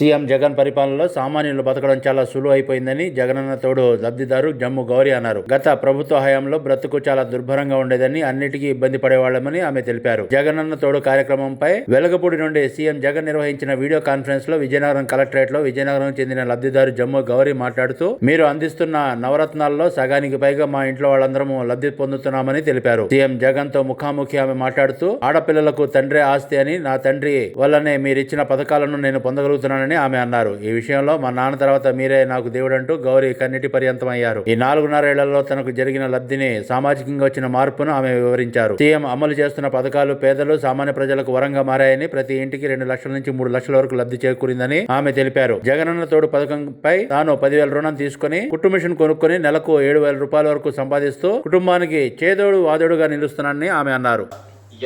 CM Jagan పరిపాలనలో సామాన్యులు బతకడం చాలా సులువు అయిపోయిందని జగనన్న తోడు లబ్ధిదారు జమ్ము గౌరి అన్నారు. గత ప్రభుత్వ హయాంలో బ్రతుకు చాలా దుర్భరంగా ఉండేదని అన్నిటికీ ఇబ్బంది పడేవాళ్ళమని ఆమె తెలిపారు. జగనన్న తోడు కార్యక్రమంపై వెలగపూడి నుండి సీఎం జగన్ నిర్వహించిన వీడియో కాన్ఫరెన్స్లో విజయనగరం కలెక్టరేట్లో విజయనగరం చెందిన లబ్ధిదారు జమ్ము గౌరి మాట్లాడుతూ మీరు అందిస్తున్న నవరత్నాల్లో సగానికి పైగా మా ఇంట్లో వాళ్ళందరము లబ్ధి పొందుతున్నామని తెలిపారు. సీఎం జగన్తో ముఖాముఖి ఆమె మాట్లాడుతూ ఆడపిల్లలకు తండ్రి ఆస్తి అని నా తండ్రి వల్లనే మీరిచ్చిన పథకాలను నేను పొందగలుగుతున్నానని ఆమె అన్నారు. ఈ విషయంలో మా నాన్న తర్వాత మీరే నాకు దేవుడంటూ గౌరీ కన్నిటి పర్యంతం అయ్యారు ఈ నాలుగున్నరేళ్ళలో తనకు జరిగిన లబ్ధిని సామాజికంగా వచ్చిన మార్పును ఆమె వివరించారు. సీఎం అమలు చేస్తున్న పథకాలు పేదలు సామాన్య ప్రజలకు వరంగా మారాయని ప్రతి ఇంటికి రెండు లక్షల నుంచి మూడు లక్షల వరకు లబ్ధి చేకూరిందని ఆమె తెలిపారు. జగనన్న తోడు పథకంపై తాను పదివేల రుణం తీసుకుని కుట్టు మిషన్ కొనుక్కొని నెలకు ఏడు వేల రూపాయల వరకు సంపాదిస్తూ కుటుంబానికి చేదోడు వాదోడుగా నిలుస్తున్నానని ఆమె అన్నారు.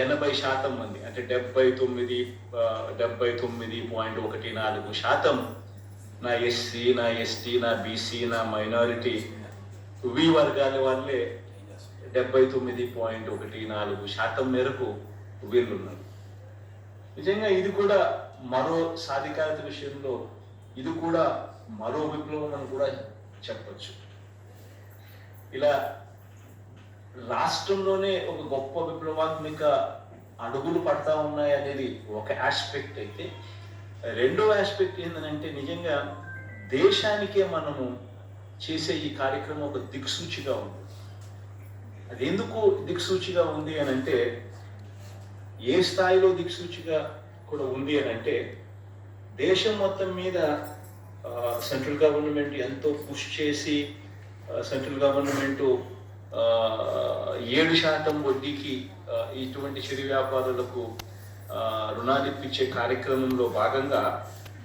ఎనభై శాతం మంది అంటే డెబ్బై తొమ్మిది డెబ్బై తొమ్మిది పాయింట్ ఒకటి నాలుగు శాతం నా ఎస్సీ నా ఎస్టీ నా బీసీ నా మైనారిటీ వి వర్గాల వాళ్ళే డెబ్బై తొమ్మిది పాయింట్ ఒకటి నాలుగు శాతం మేరకు వీళ్ళున్నారు. నిజంగా ఇది కూడా మరో సాధికారత విషయంలో ఇది కూడా మరో విప్లవం అని కూడా చెప్పచ్చు. ఇలా రాష్ట్రంలోనే ఒక గొప్ప విప్లవాత్మక అడుగులు పడతా ఉన్నాయి అనేది ఒక ఆస్పెక్ట్ అయితే. రెండో ఆస్పెక్ట్ ఏంటంటే నిజంగా దేశానికే మనము చేసే ఈ కార్యక్రమం ఒక దిక్సూచిగా ఉంది. అది ఎందుకు దిక్సూచిగా ఉంది అని అంటే ఏ స్థాయిలో దిక్సూచిగా కూడా ఉంది అని అంటే దేశం మొత్తం మీద సెంట్రల్ గవర్నమెంట్ ఎంతో పుష్ చేసి సెంట్రల్ గవర్నమెంట్ ఏడు శాతం వడ్డీకి ఇటువంటి చిరు వ్యాపారులకు రుణాలు ఇప్పించే కార్యక్రమంలో భాగంగా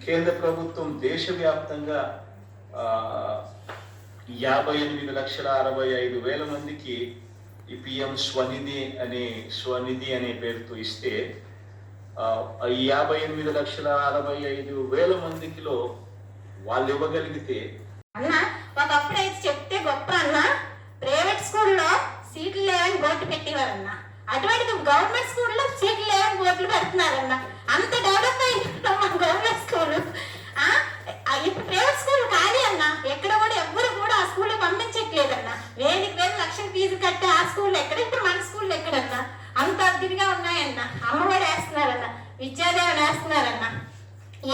కేంద్ర ప్రభుత్వం దేశవ్యాప్తంగా యాభై ఎనిమిది లక్షల అరవై ఐదు వేల మందికి ఈ పిఎం స్వనిధి అనే స్వనిధి అనే పేరుతో ఇస్తే ఈ యాభై ఎనిమిది లక్షల అరవై ఐదు వేల మందికిలో వాళ్ళు ఇవ్వగలిగితే ఒకప్పుడు అయితే చెప్తే గొప్ప అన్న ప్రైవేట్ స్కూల్లో సీట్లు లేవని పెట్టేవారన్న. అటువంటిది గవర్నమెంట్ స్కూల్లో సీట్లు లేవని ఓట్లు పెడుతున్నారన్న అంత డెవలప్ అయింది మన గవర్నమెంట్ స్కూల్. ఇప్పుడు ప్రైవేట్ స్కూల్ ఖాళీ అన్న. ఎక్కడ కూడా ఎవ్వరు కూడా ఆ స్కూల్లో పంపించట్లేదన్న. వేలకు వేలు లక్షలు ఫీజు కట్టే ఆ స్కూల్ ఎక్కడ? ఇప్పుడు మన స్కూల్ ఎక్కడన్నా? అంత అద్దిగా ఉన్నాయన్న. అమ్మఒడి వేస్తున్నారన్న. విద్యాదేవన్ వేస్తున్నారన్న.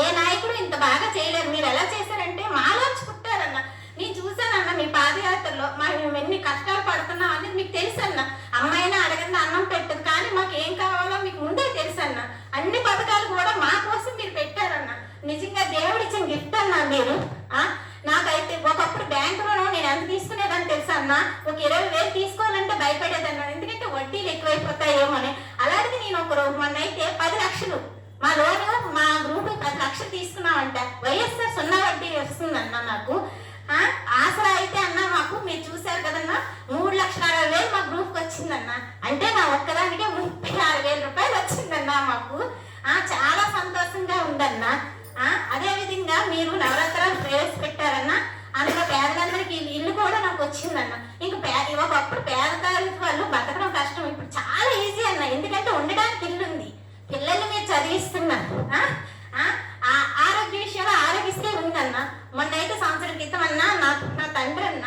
ఏ నాయకుడు ఇంత బాగా చేయలేరు మీరు ఎలా చేశారంటే మాలోంచి పుట్టారన్న. నేను చూశానన్న మీ పాదయాత్రలో. మా మేము ఎన్ని కష్టాలు పడుతున్నాం అనేది మీకు తెలుసన్నా అమ్మాయినా అడగండి అన్నం పెట్టదు కానీ మాకు ఏం కావాలో మీకు ముందే తెలుసన్న అన్ని పథకాలు కూడా మా కోసం మీరు పెట్టారన్న నిజంగా దేవుడు ఇచ్చిన గిఫ్ట్ అన్న మీరు ఆ నాకైతే ఒకప్పుడు బ్యాంకులో నేను ఎంత అమ్మా ఒక ఇరవై వేలు తీసుకోవాలంటే భయపడేదన్నా ఎందుకంటే వడ్డీలు ఎక్కువైపోతాయేమో అని అలాంటిది నేను ఒక మొన్న అయితే పది లక్షలు. మా లోన్ మా గ్రూప్ పది లక్షలు తీసుకున్నామంట. వైఎస్ఆర్ సున్నా వడ్డీ వస్తుందన్న నాకు ఆసరా అయితే అన్న మాకు. మీరు చూశారు కదన్నా మూడు లక్షల అరవై వేలు మా గ్రూప్కి వచ్చిందన్న అంటే నా ఒక్కదానికే ముప్పై ఆరు వేల రూపాయలు వచ్చిందన్న మాకు ఆ, చాలా సంతోషంగా ఉందన్న ఆ, అదే విధంగా మీరు నవరాత్రాలు ప్రవేశపెట్టారన్న అందులో పేదలందరికీ ఇల్లు- ఇల్లు కూడా నాకు వచ్చిందన్న ఇంకా పేద ఒకప్పుడు పేద తరగతి వాళ్ళు బతకడం కష్టం. ఇప్పుడు చాలా ఈజీ అన్న. ఎందుకంటే ఉండడానికి ఇల్లు ఉంది పిల్లల్ని మీరు చదివిస్తున్నారు ఆ? ఆరోగ్య విషయంలో ఆరోగిస్తే ఉందన్న. మొన్న అయితే సంవత్సరం క్రితం అన్న నా నా తండ్రి అన్న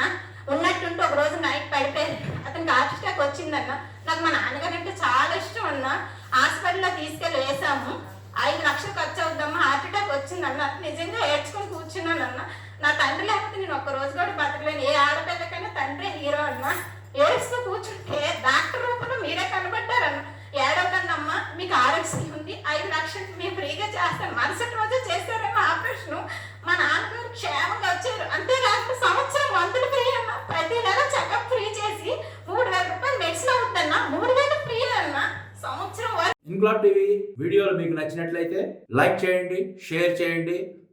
ఉన్నట్టుంటే ఒక రోజు నైట్ పడిపోయారు. అతనికి హార్ట్ అటాక్ వచ్చిందన్న. నాకు మా నాన్నగారు అంటే చాలా ఇష్టం అన్న. హాస్పిటల్లో తీసుకెళ్ళి వేసాము ఐదు లక్షలు ఖర్చు అవుద్దమ్మా హార్ట్ అటాక్ వచ్చిందన్న. నిజంగా ఏడ్చుకొని కూర్చున్నానన్న. నా తండ్రి లేకపోతే నేను ఒక్క రోజు కూడా బతకలేను. ఏ ఆడపిల్ల తండ్రి హీరో అన్న ఏడుస్తూ కూర్చుంటే డాక్టర్ రూపంలో మీరే కనబడ్డారన్న ఏడవకండమ్మా మీకు ఆరోగ్యం ఉంది. ఐదు లక్షలు మేము ఫ్రీగా చేస్తాం. మరుసటి రోజు చేశారేమో ఆపరేషన్. మా నాన్నగారు క్షేమంగా వచ్చారు. అంతేకాకుండా సంవత్సరం మందులు ఫ్రీ అన్న ప్రతి నెల చెకప్ ఫ్రీ చేసి మూడు వేల రూపాయలు మెడిసిన్ అవుతుందన్న. మూడు వేలు ఫ్రీ అన్న సంవత్సరం వరకు ఇంక్లాబ్ టీవీ వీడియోలు మీకు నచ్చినట్లయితే లైక్ చేయండి షేర్ చేయండి.